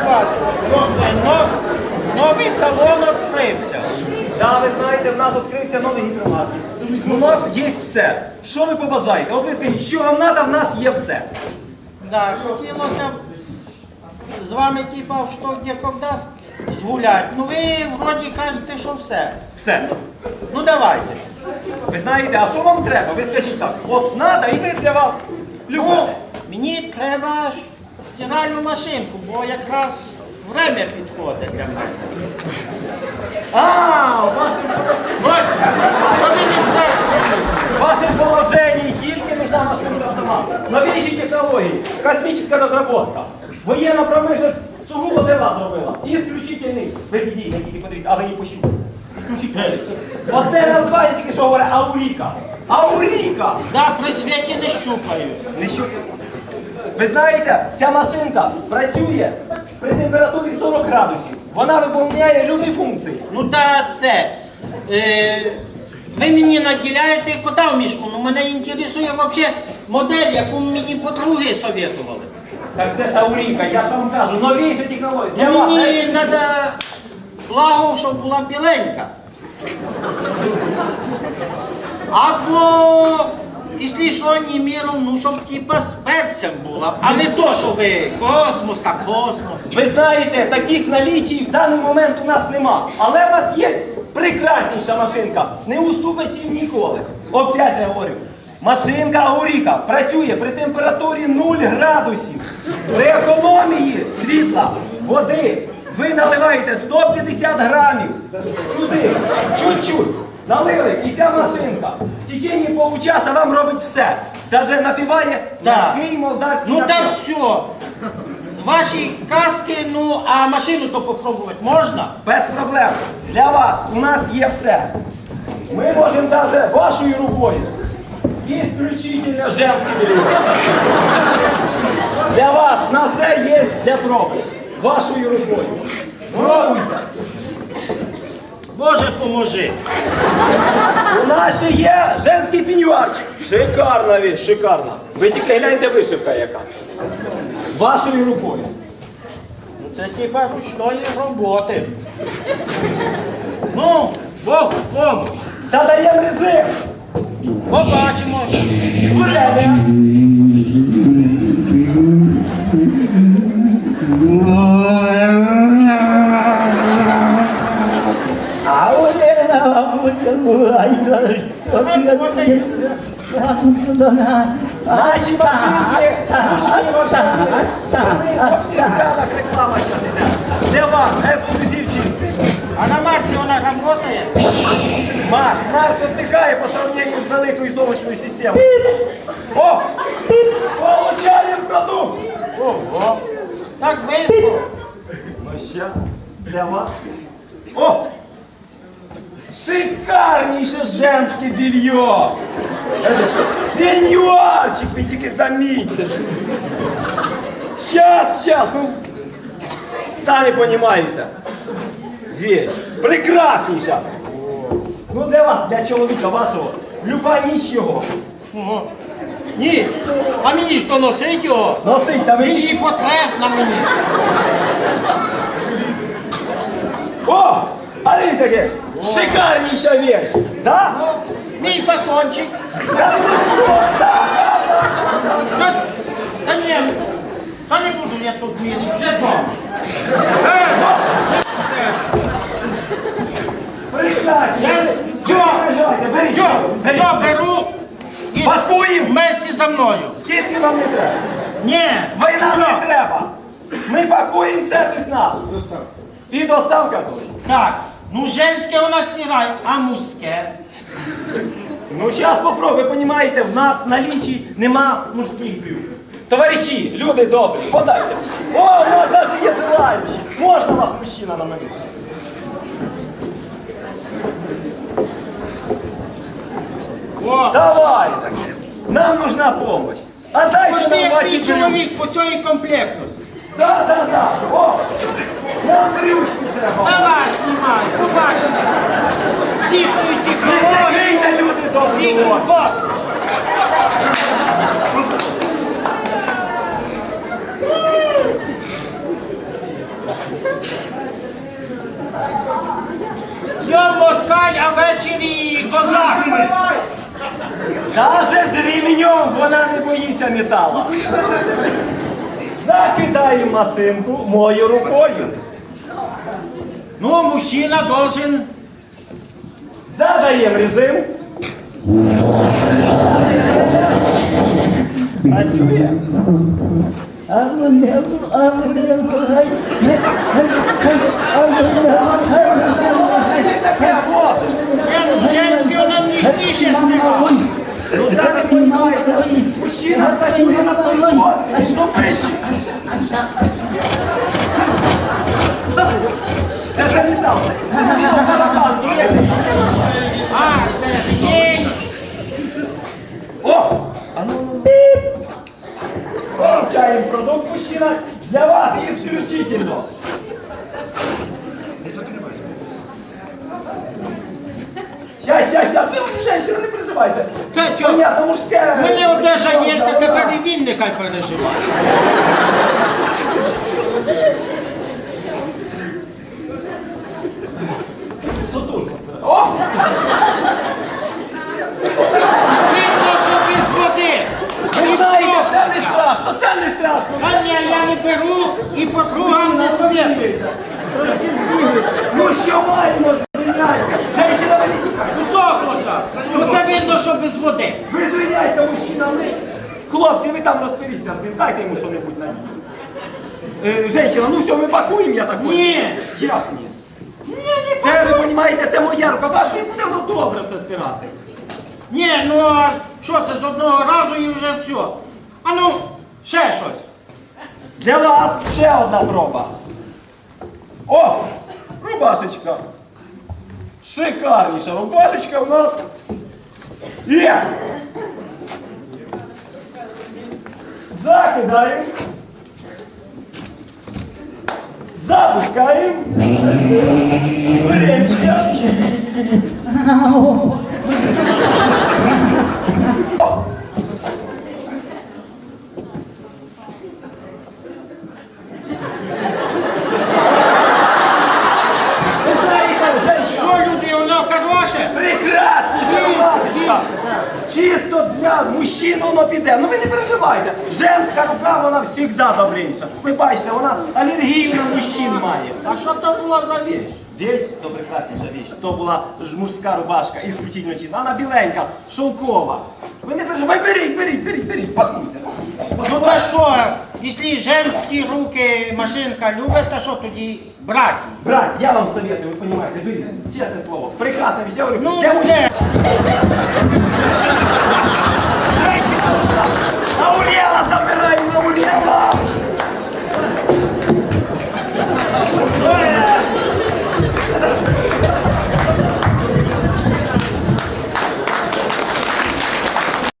вас. Но- но- Новий салон відкрився. Да, ви знаєте, в нас відкрився новий гіпермаркет. У нас є все. Що ви побажаєте? От ви скажіть, що вам треба, в нас є все. Да, хотілося б з вами типа в що де когда згуляти. Ну ви вроді кажете, що все. Все. Ну давайте. Ви знаєте, а що вам треба? Ви скажіть так, от треба, і ми для вас Ну, мені треба стиральну машинку, бо якраз время підходить для мене. А, у вас не? В вашем положении тільки нужна машина автомат. Новейші технології, космічна розробка. Воєнна промисловість сугубо для вас зробила. І ісключительний. Ви підійдіть, ви тільки подивіться, а ви її пощупайте. Ісключительний. Одне названня тільки що говорить Ауріка. Ауріка! Да, при світі не щупаю. Не що? Ви знаєте, ця машинка працює при температурі 40 градусів. Вона виконує любі функції. Ну та це. Е, ви мені наділяєте кота в мішку, ну мене інтересує взагалі модель, яку мені подруги советували. Так це ж Ауріка, я ж вам кажу, новіша технологія. Для Ну, вас, мені знаєте, треба благо, щоб була біленька. Або, якщо що, не міром, ну щоб типа з перцем була. А не то, що ви космос та космос. Ви знаєте, таких налічій в даний момент у нас нема. Але у вас є прекрасніша машинка. Не уступить їм ніколи. Опять же говорю. Машинка Ауріка працює при температурі 0 градусів. При економії світла, води. Ви наливаєте 150 грамів сюди, чуть-чуть. Налили, і ця машинка в течение получаса вам робить все. Даже напіває Так. молдавський Ну та все. Ваші каски, ну а машину то попробувати можна? Без проблем. Для вас у нас є все. Ми можемо навіть вашою рукою. Исключительно женський період. Для вас на все є для пробки. Вашою рукою. Пробуйте. Боже, поможи. У нас ще є женський пеньюарчик. Шикарна віч, шикарна. Ви тільки гляньте вишивка яка. Вашою рукою. Ну це типа ручної роботи. Ну, Бог помощ. Задаємо режим. Побачимо. Время. реклама зараз іде. Для вас ексклюзив чистий. А на Марсі вона працює? Марс, Марс віддихає по сравнению з великою сонячною системою. О! Получаємо продукт! Ого. Так вийшло. Ну ще для вас. О! Шикарніше женське белье! Пеньюарчик, ви тільки замітьте. Щас, щас, ну, самі розумієте. Вещь. Прекрасніша. Ну для вас, для чоловіка вашого, люба ніч його. Ні. А мені що носить його? Носить там Він і... її потреб на мені. О! А дивіться, яке шикарніша вещь. Да? Мій фасончик. Да ну чого? Да? Та, ж- та ні, та не буду я тут мірити, вже дома. Все. Прекрасно. Все, все, все, беру і Пакуємо. вместе за мною. Скільки вам не треба? Ні, Війна все. не треба. Ми пакуємо сервіс наш. І доставка теж. Так, ну женське у нас стирає, а мужське. Ну, зараз попробуй, ви розумієте, в нас в налічі нема мужських брюк. Товариші, люди добрі, подайте. О, у нас навіть є желаючі. Можна вас мужчина на мене? О, Давай. Нам нужна помощь. А дайте пошли, нам як ваші твій чоловік по цій комплектності. Да, да, да. О, треба. Давай, знімай. Їхньої Не технології. закрийте люди. Я москаль, а ввечері козак. Даже з вона не боїться металу. Закидаємо машинку мою рукою. Ну, мужчина должен Задаємо режим. Працює. Таке, боже. Е, Женське вона ніжніше стигала. Ну самі розумієте, мужчина працює на производстві, що причі? Це ж метал. Барабан, дується. А, це ж є. О! А ну. Получаємо продукт, мужчина, для исключительно. Сейчас, сейчас, сейчас, вы уже женщина, не переживайте. Та чо? Понятно, мужская. У мене одежа є, а тепер і він нехай переживає. Сутужно. О! Видно, що без води. Ви знаєте, це не страшно, це не страшно. А ні, я не беру і Трошки збіглися. Ну що маємо, звиняйте. Женщина, ви не тікайте. Усохлося. Ну це видно, що без води. Ви звиняйте, мужчина, ви. Хлопці, ви там розберіться з ним, дайте йому що-небудь на Е, Женщина, ну все, ми пакуємо, я так. Ні. Як ні? Це, ви розумієте, це моя рука, вашої буде воно добре все стирати. Ні, ну а що це з одного разу і вже все. А ну, ще щось. Для вас ще одна проба. О! Рубашечка. Шикарніша рубашечка у нас. Є! Закидаємо. Запускаємо. Времечко. Ви знаєте, женщина, Що люди, воно хороше? Прекрасніша рубашечка. Чисто для мужчин воно піде. Ну ви не переживайте. Женська рука, вона завжди добріша. Ви бачите, вона алергію на мужчин має. А що то була за віч? Вещь, то прекрасніша вещь. То була ж мужська рубашка, исключительно чисто. Вона біленька, шовкова. Ви не переживайте, беріть, беріть, беріть, беріть, пакуйте. Ну та що, якщо женські руки машинка любить, то що тоді брати? Брат, я вам советую, ви розумієте, беріть, чесне слово. Прекрасна вещь, я говорю, Ну для мужчин. це.